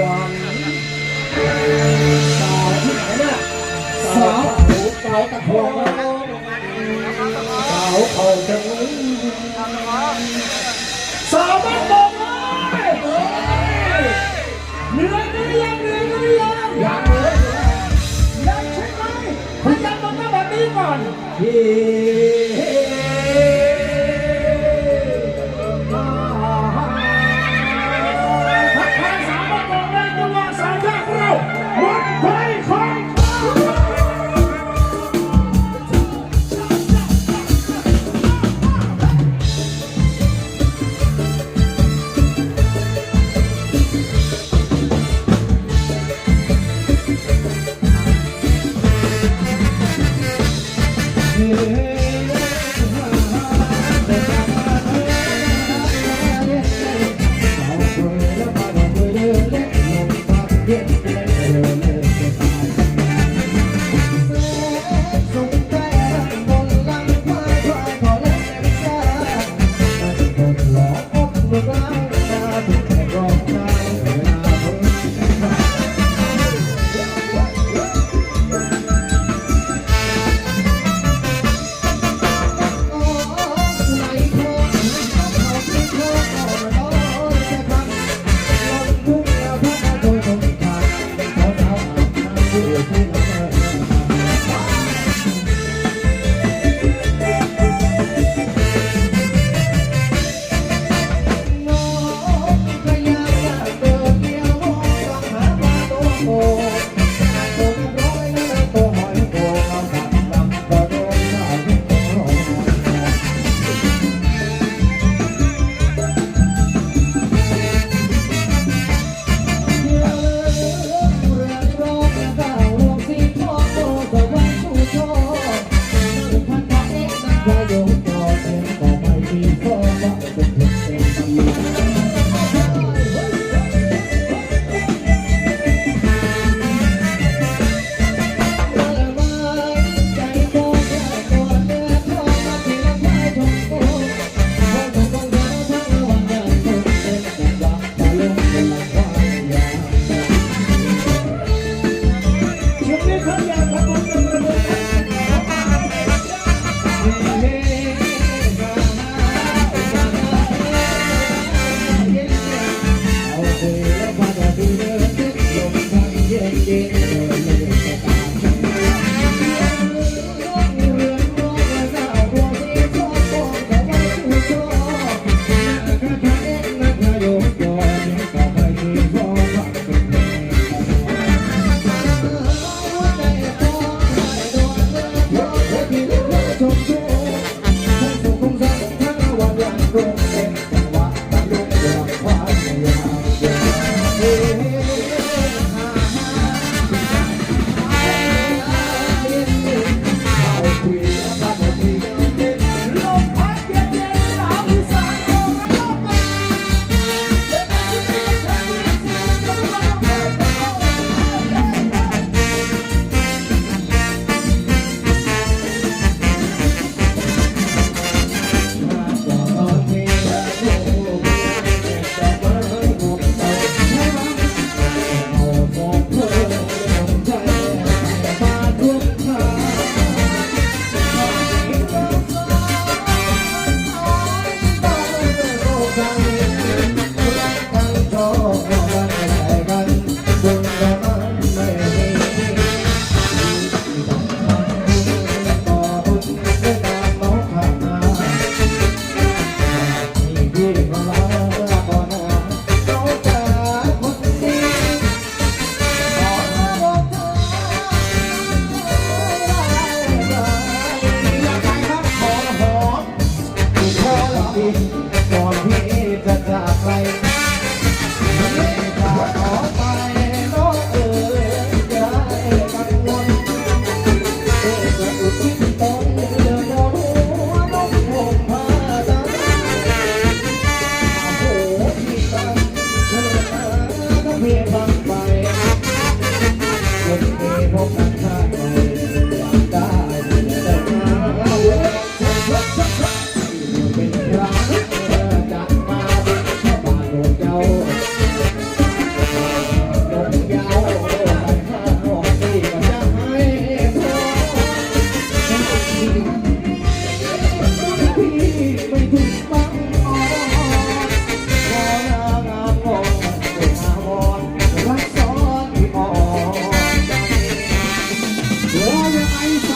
วรรค์สาวที่ไหนน่ะสาวสาวตะโพงสาวเขาจะมึงสาวบ้านบงเลยเหนื่อยกันหรือยังเหนื่อยกันหรือยังยังเลยยังใช่ไหมพยายามมาแบบนี้ก่อนเ sound. we have Bye.